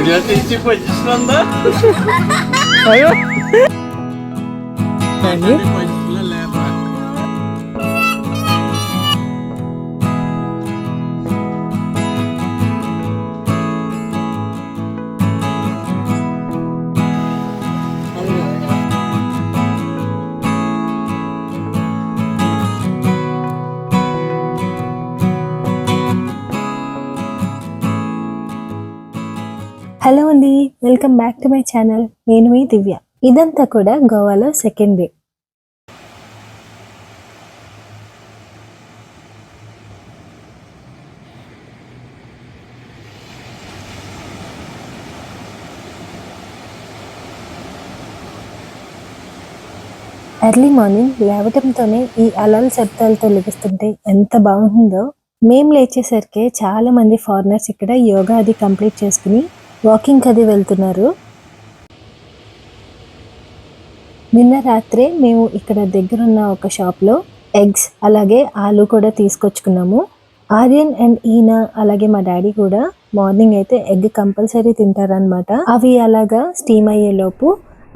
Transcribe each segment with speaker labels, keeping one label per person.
Speaker 1: Video తీసి position ఉందా
Speaker 2: అయ్యో ఏంది?
Speaker 1: పొజిషన్
Speaker 3: హలో అండి welcome back to my channel. నేను మీ దివ్య. ఇదంతా కూడా గోవాలో సెకండ్ డే. ఎర్లీ మార్నింగ్ లేవటంతోనే ఈ అలల శబ్దాలతో లెగుస్తుంటే ఎంత బాగుంటుందో. మేము లేచేసరికి చాలా మంది ఫారినర్స్ ఇక్కడ యోగా అది కంప్లీట్ చేసుకుని వాకింగ్ అది వెళ్తున్నారు. నిన్న రాత్రే మేము ఇక్కడ దగ్గరున్న ఒక షాప్లో ఎగ్స్ అలాగే ఆలు కూడా తీసుకొచ్చుకున్నాము. ఆర్యన్ అండ్ ఈయన అలాగే మా డాడీ కూడా మార్నింగ్ అయితే ఎగ్ కంపల్సరీ తింటారనమాట అవి అలాగా స్టీమ్ అయ్యేలోపు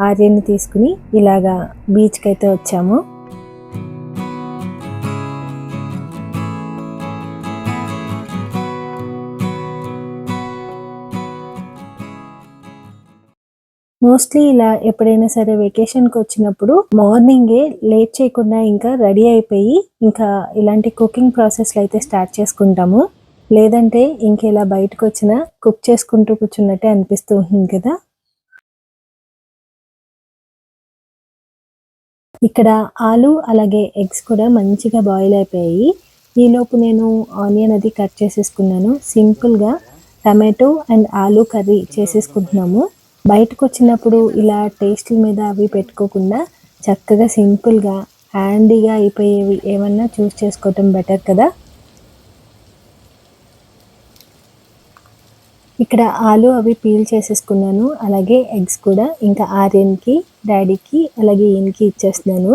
Speaker 3: ఆర్యన్ని తీసుకుని ఇలాగా బీచ్కి అయితే వచ్చాము. మోస్ట్లీ ఇలా ఎప్పుడైనా సరే వెకేషన్కి వచ్చినప్పుడు మార్నింగే లేట్ చేయకుండా ఇంకా రెడీ అయిపోయి ఇంకా ఇలాంటి కుకింగ్ ప్రాసెస్లు అయితే స్టార్ట్ చేసుకుంటాము. లేదంటే ఇంకెలా బయటకు వచ్చిన కుక్ చేసుకుంటూ కూర్చున్నట్టే అనిపిస్తూ ఉంటుంది కదా. ఇక్కడ ఆలు అలాగే ఎగ్స్ కూడా మంచిగా బాయిల్ అయిపోయాయి. ఈలోపు నేను ఆనియన్ అది కట్ చేసేసుకున్నాను. సింపుల్గా టమాటో అండ్ ఆలు కర్రీ చేసేసుకుంటున్నాము. బయటకు వచ్చినప్పుడు ఇలా టేస్ట్ల మీద అవి పెట్టుకోకుండా చక్కగా సింపుల్గా హ్యాండీగా అయిపోయేవి ఏమన్నా చూస్ చేసుకోవటం బెటర్ కదా? ఇక్కడ ఆలు అవి పీల్ చేసేసుకున్నాను. అలాగే ఎగ్స్ కూడా ఇంకా ఆర్యన్కి డాడీకి అలాగే ఈయనకి ఇచ్చేస్తున్నాను.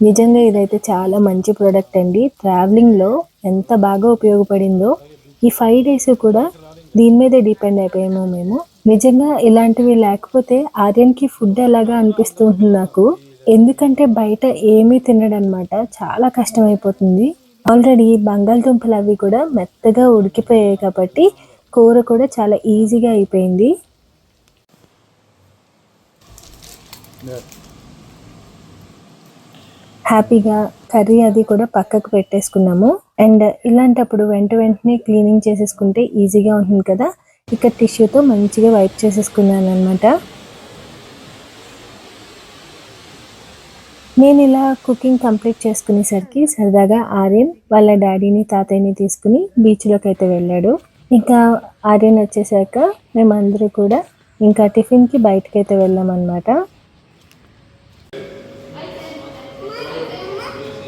Speaker 3: నిజంగా ఇదైతే చాలా మంచి ప్రోడక్ట్ అండి. ట్రావెలింగ్లో ఎంత బాగా ఉపయోగపడిందో ఈ ఫైవ్ డేస్ కూడా దీని మీదే డిపెండ్ అయిపోయాము మేము. నిజంగా ఇలాంటివి లేకపోతే ఆర్యన్కి ఫుడ్ ఎలాగా అనిపిస్తుంది నాకు? ఎందుకంటే బయట ఏమీ తినడనమాట. చాలా కష్టం అయిపోతుంది ఆల్రెడీ బంగాళదుంపలు అవి కూడా మెత్తగా ఉడికిపోయాయి కాబట్టి కూర కూడా చాలా ఈజీగా అయిపోయింది. హ్యాపీగా కర్రీ అది కూడా పక్కకు పెట్టేసుకున్నాము. అండ్ ఇలాంటప్పుడు వెంట వెంటనే క్లీనింగ్ చేసేసుకుంటే ఈజీగా ఉంటుంది కదా. ఇక్కడ టిష్యూతో మంచిగా వైప్ చేసేసుకున్నాను అనమాట నేను ఇలా కుకింగ్ కంప్లీట్ చేసుకునేసరికి సరదాగా ఆర్యన్ వాళ్ళ డాడీని తాతయ్యని తీసుకుని బీచ్లోకి అయితే వెళ్ళాడు. ఇంకా ఆర్యన్ వచ్చేసాక మేమందరూ కూడా ఇంకా టిఫిన్కి బయటకైతే అయితే వెళ్ళామన్నమాట.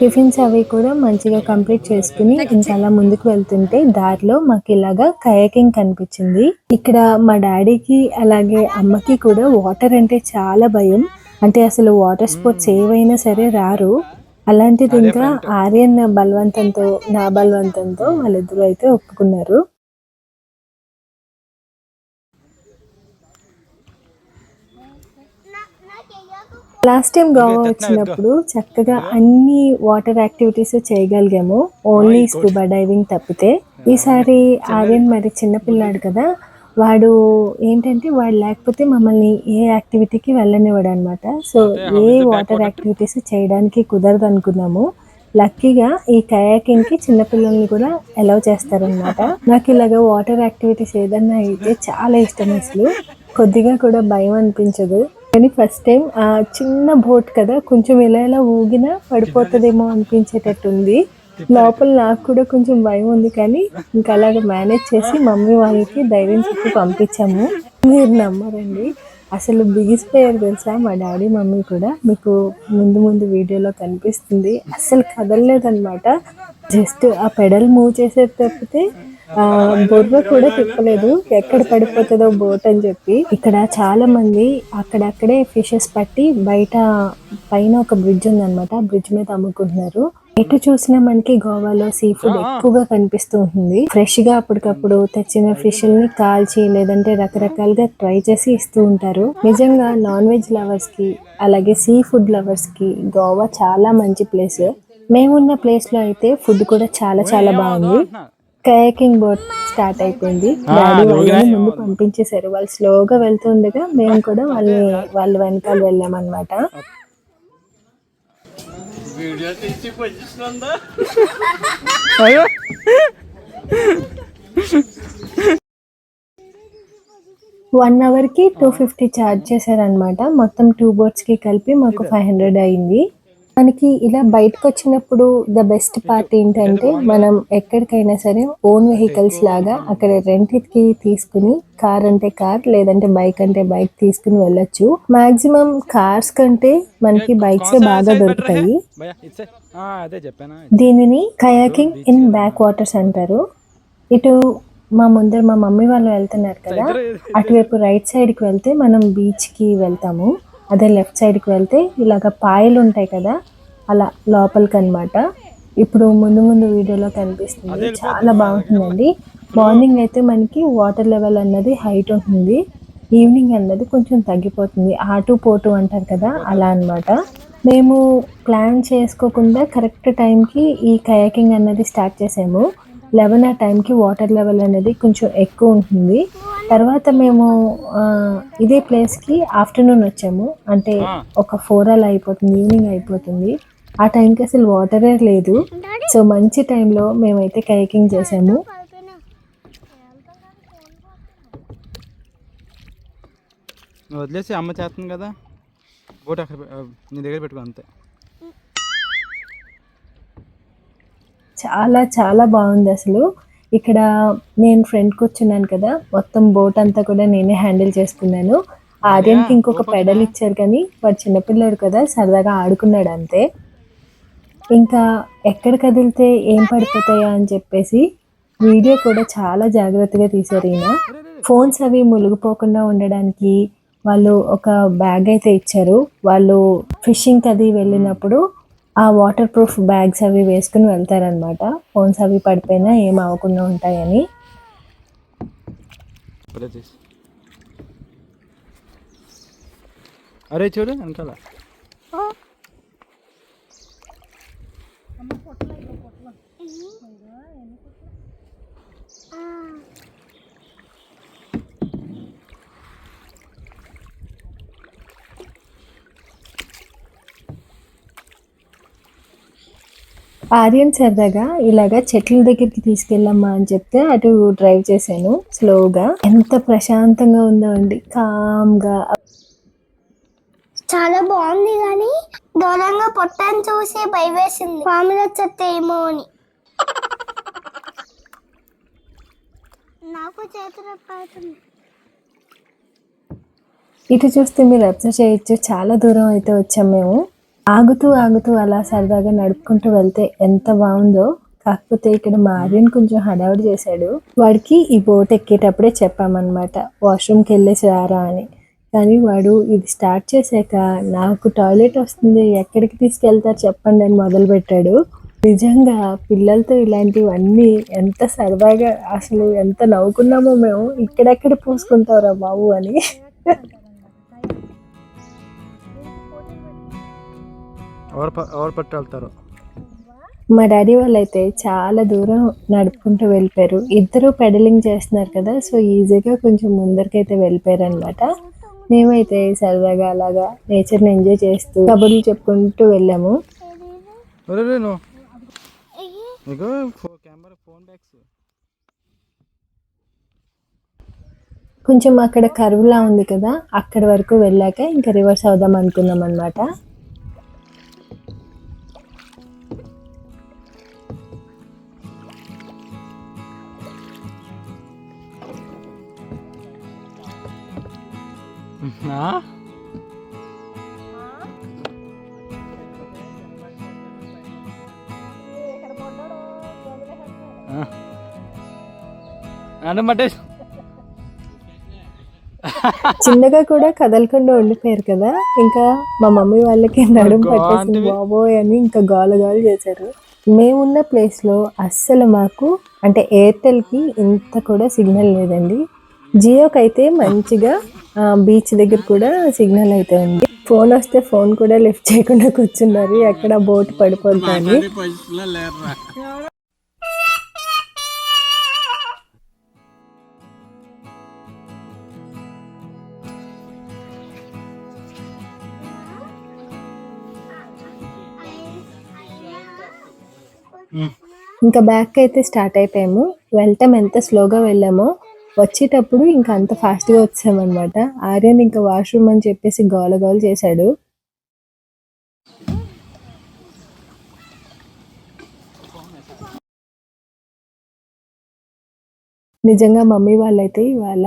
Speaker 3: టిఫిన్స్ అవి కూడా మంచిగా కంప్లీట్ చేసుకుని ఇంకా అలా ముందుకు వెళ్తుంటే దారిలో మాకు ఇలాగా కయాకింగ్ కనిపించింది. ఇక్కడ మా డాడీకి అలాగే అమ్మకి కూడా వాటర్ అంటే చాలా భయం. అంటే అసలు వాటర్ స్పోర్ట్స్ ఏవైనా సరే రారు. అలాంటిది ఇంకా ఆర్యన్ బలవంతంతో నా బలవంతంతో వాళ్ళిద్దరూ అయితే ఒప్పుకున్నారు. లాస్ట్ టైం గోవా వచ్చినప్పుడు చక్కగా అన్ని వాటర్ యాక్టివిటీస్ చేయగలిగాము. ఓన్లీ స్కూబా డైవింగ్ తప్పితే. ఈసారి ఆర్యన్ మరి చిన్నపిల్లాడు కదా వాడు ఏంటంటే వాడు లేకపోతే మమ్మల్ని ఏ యాక్టివిటీకి వెళ్ళనివ్వడు అనమాట సో ఏ వాటర్ యాక్టివిటీస్ చేయడానికి కుదరదు అనుకున్నాము లక్కీగా ఈ కయాకింగ్కి చిన్నపిల్లల్ని కూడా అలౌ చేస్తారనమాట. నాకు ఇలాగ వాటర్ యాక్టివిటీస్ ఏదన్నా అయితే చాలా ఇష్టం అసలు. కొద్దిగా కూడా భయం అనిపించదు. కానీ ఫస్ట్ టైం ఆ చిన్న బోట్ కదా కొంచెం ఇలా ఇలా ఊగినా పడిపోతుందేమో అనిపించేటట్టుంది లోపల నాకు కూడా కొంచెం భయం ఉంది కానీ ఇంకా అలాగ మేనేజ్ చేసి మమ్మీ వాళ్ళకి ధైర్యం చెప్పి పంపించాము. మీరు నమ్మరండి. అసలు బిగిసిపోయారు తెలుసా? మా డాడీ మమ్మీ కూడా మీకు ముందు ముందు వీడియోలో కనిపిస్తుంది. అసలు కదలలేదనమాట జస్ట్ ఆ పెడల్ మూవ్ చేసేది తప్పితే బొర్ర కూడా తిప్పలేదు. ఎక్కడ పడిపోతుందో బోట్ అని చెప్పి. ఇక్కడ చాలా మంది అక్కడక్కడే ఫిషెస్ పట్టి బయట పైన ఒక బ్రిడ్జ్ ఉందన్నమాట. ఆ బ్రిడ్జ్ మీద అమ్ముకుంటున్నారు. ఎటు చూసినా మనకి గోవాలో సీ ఫుడ్ ఎక్కువగా కనిపిస్తూ ఉంటుంది. ఫ్రెష్గా అప్పటికప్పుడు తెచ్చిన ఫిష్ని కాల్చి లేదంటే రకరకాలుగా ట్రై చేసి ఇస్తూ ఉంటారు. నిజంగా నాన్ వెజ్ లవర్స్కి అలాగే సీ ఫుడ్ లవర్స్కి గోవా చాలా మంచి ప్లేస్ మేమున్న ప్లేస్లో అయితే ఫుడ్ కూడా చాలా చాలా బాగుంది. కయాకింగ్ బోట్ స్టార్ట్ అయిపోయింది. డాడీ వాళ్ళని ముందు పంపించేశారు. వాళ్ళు స్లోగా వెళ్తుండగా మేము కూడా వాళ్ళని వాళ్ళ వెనకాల వెళ్ళామన్నమాట. వన్ అవర్కి టూ ఫిఫ్టీ ఛార్జ్ చేశారనమాట మొత్తం టూ బోట్స్కి కలిపి మాకు ఫైవ్ హండ్రెడ్ అయింది. మనకి ఇలా బయటకు వచ్చినప్పుడు ద బెస్ట్ పార్ట్ ఏంటంటే మనం ఎక్కడికైనా సరే ఓన్ వెహికల్స్ లాగా అక్కడ రెంట్కి తీసుకుని కార్ అంటే కార్ లేదంటే బైక్ అంటే బైక్ తీసుకుని వెళ్ళొచ్చు. మాక్సిమం కార్స్ కంటే మనకి బైక్స్ బాగా దొరుకుతాయి. దీనిని కయాకింగ్ ఇన్ బ్యాక్ వాటర్స్ అంటారు. ఇటు మా ముందర మా మమ్మీ వాళ్ళు వెళ్తున్నారు కదా. అటువైపు రైట్ సైడ్కి వెళ్తే మనం బీచ్కి వెళ్తాము. అదే లెఫ్ట్ సైడ్కి వెళ్తే ఇలాగ పాయలు ఉంటాయి కదా. అలా లోపలికి అన్నమాట ఇప్పుడు ముందు ముందు వీడియోలో కనిపిస్తుంది. చాలా బాగుంటుందండి. మార్నింగ్ అయితే మనకి వాటర్ లెవెల్ అన్నది హైట్ ఉంటుంది. ఈవినింగ్ అన్నది కొంచెం తగ్గిపోతుంది. ఆటు పోటు అంటారు కదా అలా అన్నమాట. మేము ప్లాన్ చేసుకోకుండా కరెక్ట్ టైంకి ఈ కయాకింగ్ అన్నది స్టార్ట్ చేసాము. లెవెన్ ఆ టైంకి వాటర్ లెవెల్ అనేది కొంచెం ఎక్కువ ఉంటుంది. తర్వాత మేము ఇదే ప్లేస్కి ఆఫ్టర్నూన్ వచ్చాము. అంటే ఒక ఫోర్ అలా అయిపోతుంది ఈవినింగ్ అయిపోతుంది. ఆ టైంకి అసలు వాటరే లేదు. సో మంచి టైంలో మేమైతే కైకింగ్ చేసాము.
Speaker 2: వదిలేసి అమ్మ చేస్తుంది కదా? బోట్ అక్కడ నీ దగ్గర పెట్టుకో అంతే.
Speaker 3: చాలా చాలా బాగుంది అసలు. ఇక్కడ నేను ఫ్రెండ్ కూర్చున్నాను కదా మొత్తం బోట్ అంతా కూడా నేనే హ్యాండిల్ చేసుకున్నాను. ఆర్యన్కి ఇంకొక పెడల్ ఇచ్చారు కానీ వాడు చిన్నపిల్లాడు కదా సరదాగా ఆడుకున్నాడు అంతే. ఇంకా ఎక్కడ కదిలితే ఏం పడిపోతాయా అని చెప్పేసి వీడియో కూడా చాలా జాగ్రత్తగా తీశారు ఈయన. ఫోన్స్ అవి మునిగిపోకుండా ఉండడానికి వాళ్ళు ఒక బ్యాగ్ అయితే ఇచ్చారు. వాళ్ళు ఫిషింగ్ అది వెళ్ళినప్పుడు ఆ వాటర్ ప్రూఫ్ బ్యాగ్స్ అవి వేసుకుని వెళ్తారనమాట ఫోన్స్ అవి పడిపోయినా ఏం అవ్వకుండా ఉంటాయని.
Speaker 2: అరే చూడు వెనకాల.
Speaker 3: ఆర్యన్ సరదాగా ఇలాగా చెట్ల దగ్గరికి తీసుకెళ్ళమ్మా అని చెప్తే అటు డ్రైవ్ చేశాను స్లోగా ఎంత ప్రశాంతంగా ఉందో అండి. కామ్గా
Speaker 4: చాలా బాగుంది కానీ దూరంగా పొట్టని చూసి భయవేసింది పాములు వచ్చేస్తే ఏమో అని. నాకు చేతులు పడుతుంది
Speaker 3: ఇటు చూస్తే మీరు అబ్జర్వ్ చేయొచ్చు. చాలా దూరం అయితే వచ్చాం మేము. ఆగుతూ ఆగుతూ అలా సరదాగా నడుపుకుంటూ వెళ్తే ఎంత బాగుందో. కాకపోతే ఇక్కడ మా ఆర్యన్ కొంచెం హడావుడి చేశాడు. వాడికి ఈ బోట్ ఎక్కేటప్పుడే చెప్పామన్నమాట వాష్రూమ్కి వెళ్ళేసి రారా అని. కానీ వాడు ఇది స్టార్ట్ చేశాక నాకు టాయిలెట్ వస్తుంది ఎక్కడికి తీసుకెళ్తారు చెప్పండి అని మొదలు పెట్టాడు నిజంగా పిల్లలతో ఇలాంటివన్నీ ఎంత సరదాగా అసలు ఎంత నవ్వుకున్నామో మేము ఇక్కడెక్కడ పూసుకుంటావురా బాబు అని.
Speaker 2: ఎవరు పట్టు
Speaker 3: మా డాడీ వాళ్ళైతే చాలా దూరం నడుపుకుంటూ వెళ్ళిపోయారు. ఇద్దరు పెడలింగ్ చేస్తున్నారు కదా సో ఈజీగా కొంచెం ముందరికైతే వెళ్ళిపోయారు అనమాట మేమైతే సరదాగా అలాగా నేచర్ని ఎంజాయ్ చేస్తూ కబుర్లు చెప్పుకుంటూ వెళ్ళాము. కొంచెం అక్కడ కరువులా ఉంది కదా అక్కడి వరకు వెళ్ళాక ఇంకా రివర్స్ అవుదాం అనుకున్నాం అనమాట
Speaker 2: అంటే మటే
Speaker 3: చిన్నగా కూడా కదలకుండా ఉండిపోయారు కదా ఇంకా మా మమ్మీ వాళ్ళకి నడుము. పట్టేసింది బాబోయ్ అని ఇంకా గాలు గాలు చేశారు. మేమున్న ప్లేస్లో అస్సలు మాకు అంటే ఎయిర్టెల్కి ఇంత కూడా సిగ్నల్ లేదండి. జియోకి అయితే మంచిగా బీచ్ దగ్గర కూడా సిగ్నల్ అయితే ఉంది. ఫోన్ వస్తే ఫోన్ కూడా లిఫ్ట్ చేయకుండా కూర్చున్నారు. ఎక్కడ బోట్ పడిపోతుంది ఇంకా బ్యాక్ అయితే స్టార్ట్ అయిపోయాము. వెళ్ళటం ఎంత స్లోగా వెళ్ళామో వచ్చేటప్పుడు ఇంకా అంత ఫాస్ట్గా వచ్చామన్నమాట. ఆర్యన్ ఇంకా వాష్రూమ్ అని చెప్పేసి గోల గోల చేశాడు. నిజంగా మమ్మీ వాళ్ళైతే ఇవాళ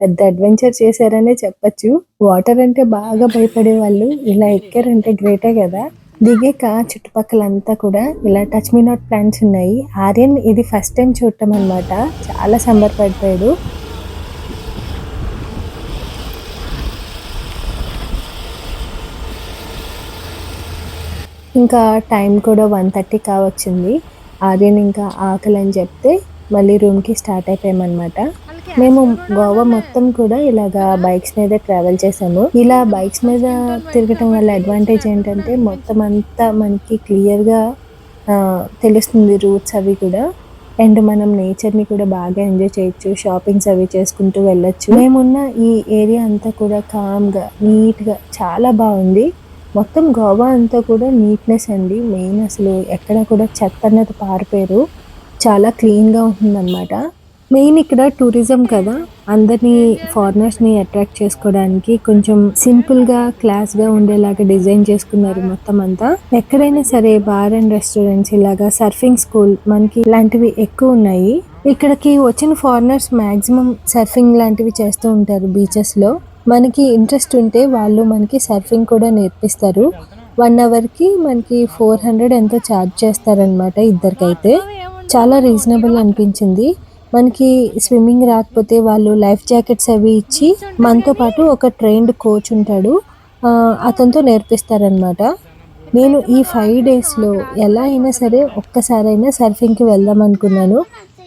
Speaker 3: పెద్ద అడ్వెంచర్ చేశారనే చెప్పొచ్చు. వాటర్ అంటే బాగా భయపడే వాళ్ళు ఇలా ఎక్కారంటే గ్రేటే కదా. దిగాక చుట్టుపక్కలంతా కూడా ఇలా టచ్ మీ నాట్ ప్లాంట్స్ ఉన్నాయి. ఆర్యన్ ఇది ఫస్ట్ టైం చూడటం అన్నమాట. చాలా సంబరపడిపోయాడు. ఇంకా టైం కూడా వన్ థర్టీ కావచ్చింది. ఆర్యన్ ఇంకా ఆకలి అని చెప్తే మళ్ళీ రూమ్కి స్టార్ట్ అయిపోయామన్నమాట. మేము గోవా మొత్తం కూడా ఇలాగా బైక్స్ మీద ట్రావెల్ చేసాము ఇలా బైక్స్ మీద తిరగటం వల్ల అడ్వాంటేజ్ ఏంటంటే మొత్తం అంతా మనకి క్లియర్గా తెలుస్తుంది రూట్స్ అవి కూడా. అండ్ మనం నేచర్ని కూడా బాగా ఎంజాయ్ చేయొచ్చు షాపింగ్స్ అవి చేసుకుంటూ వెళ్ళొచ్చు. మేమున్న ఈ ఏరియా అంతా కూడా కామ్గా నీట్గా చాలా బాగుంది. మొత్తం గోవా అంతా కూడా నీట్నెస్ అండి. మెయిన్ అసలు ఎక్కడ కూడా చెత్త అన్నది పారిపోయారు. చాలా క్లీన్గా ఉంటుందన్నమాట. మెయిన్ ఇక్కడ టూరిజం కదా. అందరినీ ఫారినర్స్ని అట్రాక్ట్ చేసుకోవడానికి కొంచెం సింపుల్గా క్లాస్గా ఉండేలాగా డిజైన్ చేసుకున్నారు మొత్తం అంతా. ఎక్కడైనా సరే బార్ అండ్ రెస్టారెంట్స్ ఇలాగా సర్ఫింగ్ స్కూల్ మనకి ఇలాంటివి ఎక్కువ ఉన్నాయి. ఇక్కడికి వచ్చిన ఫారినర్స్ మాక్సిమం సర్ఫింగ్ లాంటివి చేస్తూ ఉంటారు బీచెస్లో. మనకి ఇంట్రెస్ట్ ఉంటే వాళ్ళు మనకి సర్ఫింగ్ కూడా నేర్పిస్తారు. వన్ అవర్కి మనకి ఫోర్ హండ్రెడ్ ఎంతో ఛార్జ్ చేస్తారనమాట ఇద్దరికైతే. చాలా రీజనబుల్ అనిపించింది. మనకి స్విమ్మింగ్ రాకపోతే వాళ్ళు లైఫ్ జాకెట్స్ అవి ఇచ్చి మనతో పాటు ఒక ట్రైన్డ్ కోచ్ ఉంటాడు. అతనితో నేర్పిస్తారనమాట నేను ఈ ఫైవ్ డేస్లో ఎలా అయినా సరే ఒక్కసారైనా సర్ఫింగ్కి వెళ్దాం అనుకున్నాను.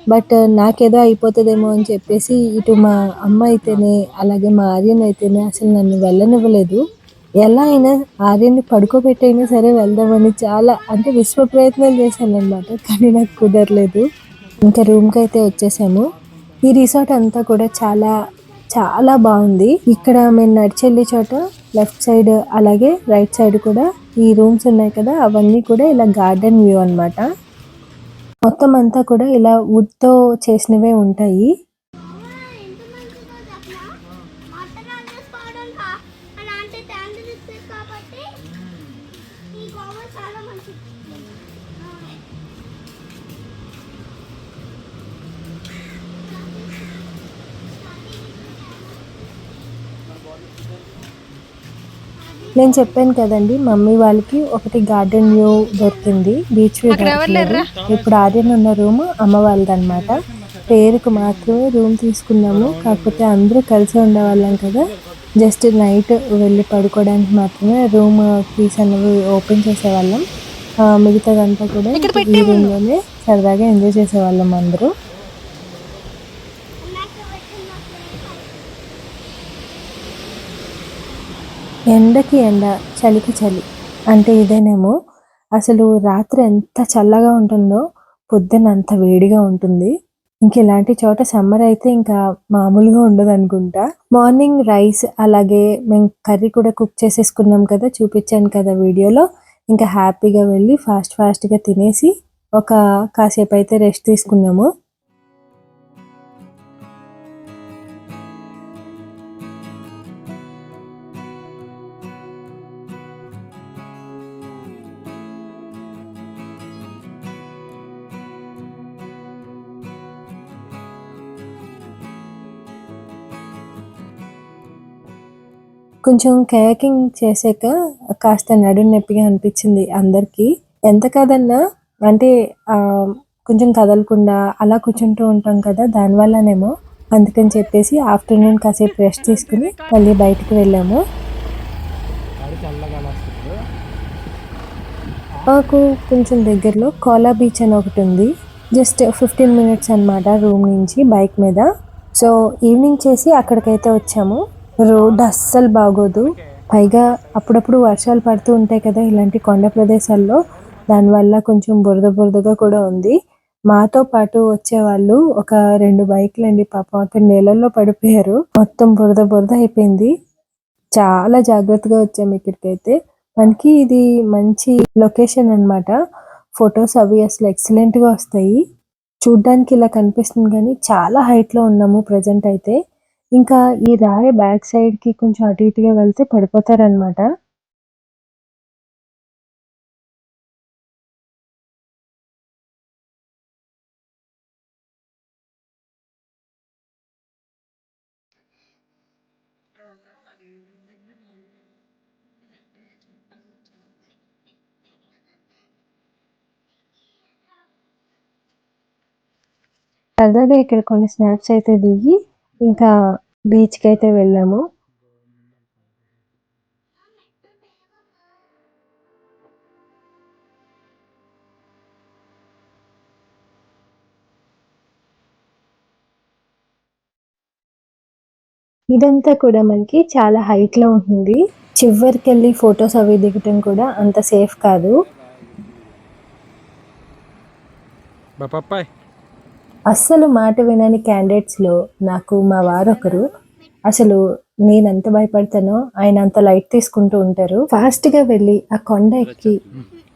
Speaker 3: బట్ నాకేదో అయిపోతుందేమో అని చెప్పేసి ఇటు మా అమ్మ అయితేనే అలాగే మా ఆర్యన్ అయితేనే అసలు నన్ను వెళ్ళనివ్వలేదు. ఎలా అయినా ఆర్యన్ని పడుకోబెట్టైనా సరే వెళ్దామని చాలా అంటే విశ్వ ప్రయత్నాలు చేశాను అనమాట కానీ నాకు కుదరలేదు. ఇంకా రూమ్కి అయితే వచ్చేసాము. ఈ రిసార్ట్ అంతా కూడా చాలా చాలా బాగుంది. ఇక్కడ మేము నడిచెళ్ళే చోట లెఫ్ట్ సైడ్ అలాగే రైట్ సైడ్ కూడా ఈ రూమ్స్ ఉన్నాయి కదా అవన్నీ కూడా ఇలా గార్డెన్ వ్యూ అన్నమాట. మొత్తం అంతా కూడా ఇలా వుడ్తో తో చేసినవే ఉంటాయి. నేను చెప్పాను కదండి మమ్మీ వాళ్ళకి ఒకటి గార్డెన్ వ్యూ దొరికింది బీచ్ వ్యూ దొరకలేదు ఇప్పుడు ఆర్యన్ ఉన్న రూమ్ అమ్మ వాళ్ళది అనమాట పేరుకు మాత్రమే రూమ్ తీసుకున్నాము కాకపోతే అందరూ కలిసి ఉండేవాళ్ళం కదా. జస్ట్ నైట్ వెళ్ళి పడుకోవడానికి మాత్రమే రూమ్ కీస్ అనేవి ఓపెన్ చేసేవాళ్ళం. మిగతాదంతా కూడా ఈ రూమ్లోనే సరదాగా ఎంజాయ్ చేసేవాళ్ళం అందరూ. ఎండకి ఎండ చలికి చలి అంటే ఇదేనేమో. అసలు రాత్రి ఎంత చల్లగా ఉంటుందో పొద్దున్న అంత వేడిగా ఉంటుంది. ఇంక ఇలాంటి చోట సమ్మర్ అయితే ఇంకా మామూలుగా ఉండదు అనుకుంటా మార్నింగ్ రైస్ అలాగే మేము కర్రీ కూడా కుక్ చేసేసుకున్నాం కదా చూపించాను కదా వీడియోలో. ఇంకా హ్యాపీగా వెళ్ళి ఫాస్ట్ ఫాస్ట్గా తినేసి ఒక కాసేపు అయితే రెస్ట్ తీసుకున్నాము. కొంచెం కయాకింగ్ చేసాక కాస్త నడుం నొప్పిగా అనిపించింది అందరికీ. ఎంత కాదన్నా అంటే కొంచెం కదలకుండా అలా కూర్చుంటూ ఉంటాం కదా దానివల్లనేమో. అందుకని చెప్పేసి ఆఫ్టర్నూన్ కాసేపు రెస్ట్ తీసుకుని మళ్ళీ బయటికి వెళ్ళాము. మాకు కొంచెం దగ్గరలో కోలా బీచ్ అని ఒకటి ఉంది. జస్ట్ ఫిఫ్టీన్ మినిట్స్ అన్నమాట రూమ్ నుంచి బైక్ మీద. సో ఈవినింగ్ చేసి అక్కడికైతే వచ్చాము. రోడ్ అస్సలు బాగోదు. పైగా అప్పుడప్పుడు వర్షాలు పడుతూ ఉంటాయి కదా ఇలాంటి కొండ ప్రదేశాల్లో. దానివల్ల కొంచెం బురద బురదగా కూడా ఉంది. మాతో పాటు వచ్చే వాళ్ళు ఒక రెండు బైక్లు అండి పాపం అక్కడ నీళ్ళల్లో పడిపోయారు. మొత్తం బురద బురద అయిపోయింది. చాలా జాగ్రత్తగా వచ్చాము ఇక్కడికైతే. మనకి ఇది మంచి లొకేషన్ అన్నమాట. ఫొటోస్ అవి అసలు ఎక్సలెంట్గా వస్తాయి. చూడ్డానికి ఇలా కనిపిస్తుంది కానీ చాలా హైట్లో ఉన్నాము ప్రజెంట్ అయితే. ఇంకా ఈ రాయి బ్యాక్ సైడ్కి కొంచెం అటు ఇటుగా వెళ్తే పడిపోతారన్నమాట. సరదాగా ఇక్కడ కొన్ని స్నాప్స్ అయితే దిగి ఇంకా బీచ్కి అయితే వెళ్ళాము. ఇదంతా కూడా మనకి చాలా హైట్లో ఉంటుంది. చివరికి వెళ్ళి ఫొటోస్ అవి దిగటం కూడా అంత సేఫ్ కాదు.
Speaker 2: పప్పాయ్.
Speaker 3: అస్సలు మాట వినని క్యాండిడేట్స్లో నాకు మా వారొకరు. అసలు నేను ఎంత భయపడతానో ఆయన అంత లైట్ తీసుకుంటూ ఉంటారు. ఫాస్ట్గా వెళ్ళి ఆ కొండ ఎక్కి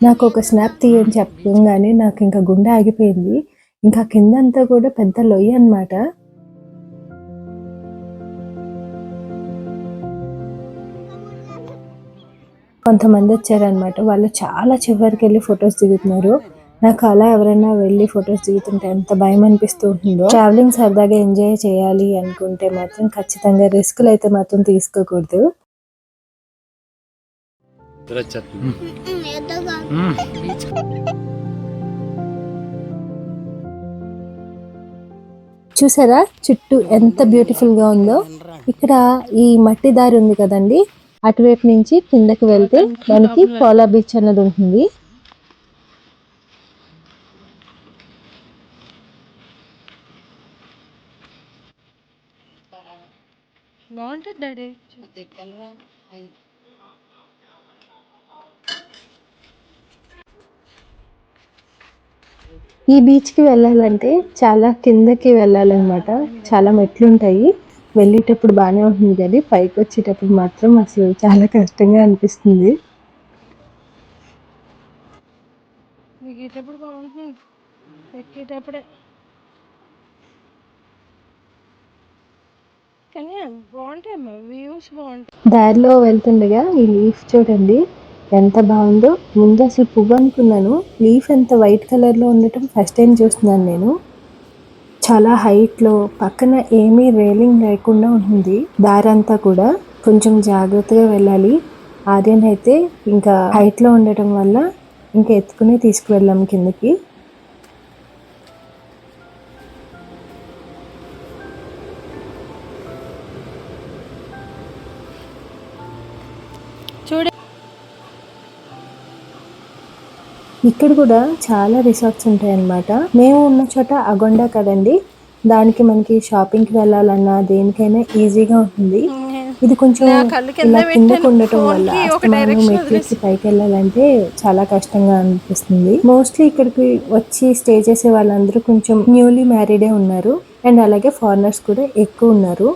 Speaker 3: నాకు ఒక స్నాప్ తీయని చెప్పగానే నాకు ఇంకా గుండె ఆగిపోయింది. ఇంకా కిందంతా కూడా పెద్ద లొయ్యి అన్నమాట. కొంతమంది వచ్చారనమాట వాళ్ళు చాలా చివరికి వెళ్ళి ఫొటోస్ దిగుతున్నారు. నాకు అలా ఎవరైనా వెళ్ళి ఫొటోస్ దిగుతుంటే ఎంత భయం అనిపిస్తూ ఉంటుందో. ట్రావెలింగ్ సరదాగా ఎంజాయ్ చేయాలి అనుకుంటే మాత్రం ఖచ్చితంగా రిస్క్లు అయితే మాత్రం తీసుకోకూడదు. చూసారా? చుట్టూ ఎంత బ్యూటిఫుల్గా ఉందో. ఇక్కడ ఈ మట్టి దారి ఉంది కదండి. అటువైపు నుంచి కిందకి వెళ్తే మనకి పోలా బీచ్ అన్నది ఉంటుంది.
Speaker 5: బాగుంటుంది డాడీ.
Speaker 3: ఈ బీచ్కి వెళ్ళాలంటే చాలా కిందకి వెళ్ళాలన్నమాట. చాలా మెట్లు ఉంటాయి వెళ్ళేటప్పుడు బాగానే ఉంటుంది కానీ పైకి వచ్చేటప్పుడు మాత్రం అసలు చాలా కష్టంగా అనిపిస్తుంది.
Speaker 5: దిగేటప్పుడు బాగుంటుంది. ఎక్కేటప్పుడే. కానీ బాగుంటాయి వ్యూస్ బాగుంటాయి.
Speaker 3: దారిలో వెళ్తుండగా ఈ లీఫ్ చూడండి ఎంత బాగుందో. ముందు అసలు పువ్వు అనుకున్నాను. లీఫ్ ఎంత వైట్ కలర్లో ఉండటం ఫస్ట్ టైం చూస్తున్నాను నేను. చాలా హైట్లో పక్కన ఏమీ రేలింగ్ లేకుండా ఉంటుంది. దారంతా కూడా కొంచెం జాగ్రత్తగా వెళ్ళాలి. ఆర్యన్ అయితే ఇంకా హైట్లో ఉండటం వల్ల ఇంకా ఎత్తుకుని తీసుకువెళ్ళాం కిందకి. ఇక్కడ కూడా చాలా రిసార్ట్స్ ఉంటాయి అన్నమాట మేము ఉన్న చోట అగొండ కదండి. దానికి మనకి షాపింగ్కి వెళ్ళాలన్నా దేనికైనా ఈజీగా ఉంటుంది. ఇది కొంచెం ఇలా కిందకు. ఉండటం వల్ల
Speaker 5: కి ఒక
Speaker 3: అస్తమానం
Speaker 5: direction
Speaker 3: మెట్లు ఎక్కి పైకి వెళ్ళాలంటే చాలా కష్టంగా అనిపిస్తుంది. మోస్ట్లీ ఇక్కడికి వచ్చి స్టే చేసే వాళ్ళందరూ కొంచెం న్యూలీ మ్యారీడే ఉన్నారు. అండ్ అలాగే ఫారినర్స్ కూడా ఎక్కువ ఉన్నారు.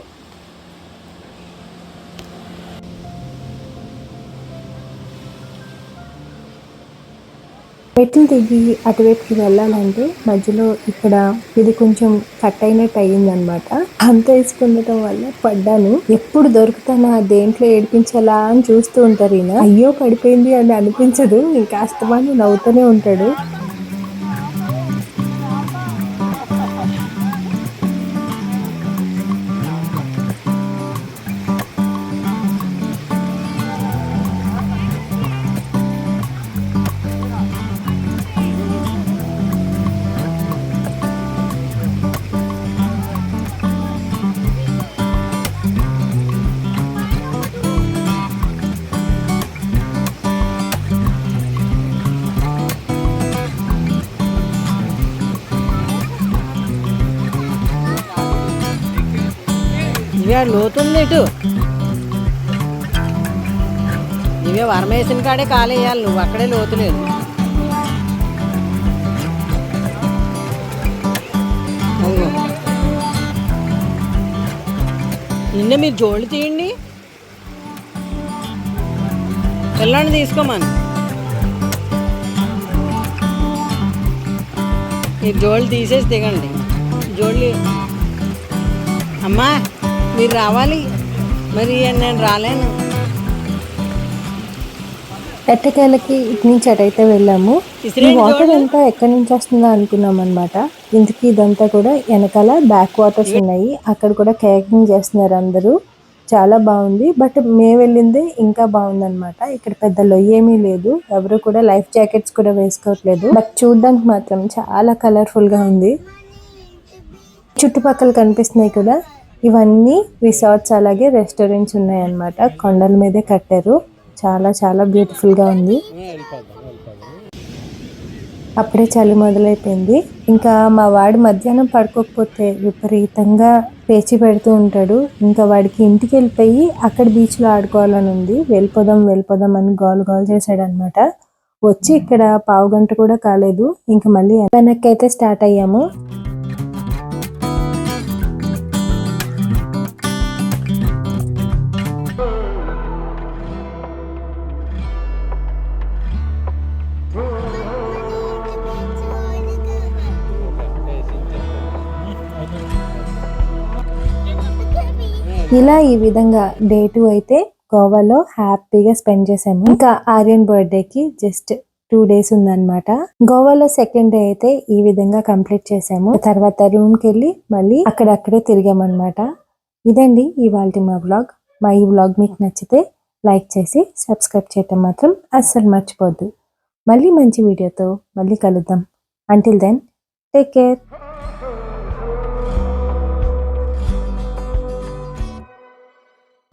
Speaker 3: మెట్లు దిగి అటువైపుకి వెళ్ళాలంటే మధ్యలో ఇక్కడ ఇది కొంచెం కట్ అయినట్టు అయ్యిందనమాట అంత వేసుకుండటం వల్ల పడ్డాను. ఎప్పుడు దొరుకుతానా దేంట్లో ఏడిపించాలా అని చూస్తూ ఉంటారు ఈయన. అయ్యో పడిపోయింది అని అనిపించదు. ఇంకా అస్తమాన్ని నవ్వుతూనే ఉంటాడు.
Speaker 6: దివ్య లోతుంది ఇటు. దివ్య వరమేసిన కాడే కాలేయాలి నువ్వు అక్కడే లోతు లేదు. నిన్న మీరు జోళ్ళు తీయండి. పిల్లని తీసుకోమని. ఈ జోళ్ళు తీసేసి దిగండి. జోళ్ళు అమ్మా. మీరు రావాలి. మరి నేను రాలేను.
Speaker 3: ఎట్టకేలకి ఇటు నుంచి అటైతే వెళ్ళాము. ఈ వాటర్ అంతా ఎక్కడి నుంచి వస్తుందో అనుకున్నాం అనమాట ఇంతకీ ఇదంతా కూడా వెనకాల బ్యాక్ వాటర్స్ ఉన్నాయి. అక్కడ కూడా కయాకింగ్ చేస్తున్నారు అందరూ. చాలా బాగుంది. బట్ మేము వెళ్ళింది ఇంకా బాగుంది అనమాట ఇక్కడ పెద్ద లొయ్య ఏమీ లేదు. ఎవరు కూడా లైఫ్ జాకెట్స్ కూడా వేసుకోవట్లేదు. బట్ చూడడానికి మాత్రం చాలా కలర్ఫుల్గా ఉంది. చుట్టుపక్కల కనిపిస్తున్నాయి కూడా. ఇవన్నీ రిసార్ట్స్ అలాగే రెస్టారెంట్స్ ఉన్నాయి అన్నమాట కొండల మీదే కట్టారు. చాలా చాలా బ్యూటిఫుల్గా ఉంది. అప్పుడే చలి మొదలైపోయింది. ఇంకా మా వాడు మధ్యాహ్నం పడుకోకపోతే విపరీతంగా పేచి పెడుతూ ఉంటాడు. ఇంకా వాడికి ఇంటికి వెళ్ళిపోయి అక్కడ బీచ్లో ఆడుకోవాలని ఉంది. వెళ్ళిపోదాం వెళ్ళిపోదాం అని గోల్ గోల్ చేశాడనమాట వచ్చి ఇక్కడ పావు గంట కూడా కాలేదు. ఇంకా మళ్ళీ వెనక్కి అయితే స్టార్ట్ అయ్యాము. ఇలా ఈ విధంగా డే టూ అయితే గోవాలో హ్యాపీగా స్పెండ్ చేసాము ఇంకా ఆర్యన్ బర్త్డే కి జస్ట్ టూ డేస్ ఉందన్నమాట. గోవాలో సెకండ్ డే అయితే ఈ విధంగా కంప్లీట్ చేసాము తర్వాత రూమ్కి వెళ్ళి మళ్ళీ అక్కడక్కడే తిరిగామన్నమాట. ఇదండి ఇవాళ మా వ్లాగ్. మా ఈ వ్లాగ్ మీకు నచ్చితే లైక్ చేసి సబ్స్క్రైబ్ చేయటం మాత్రం అస్సలు మర్చిపోద్దు. మళ్ళీ మంచి వీడియోతో మళ్ళీ కలుద్దాం. Until then take care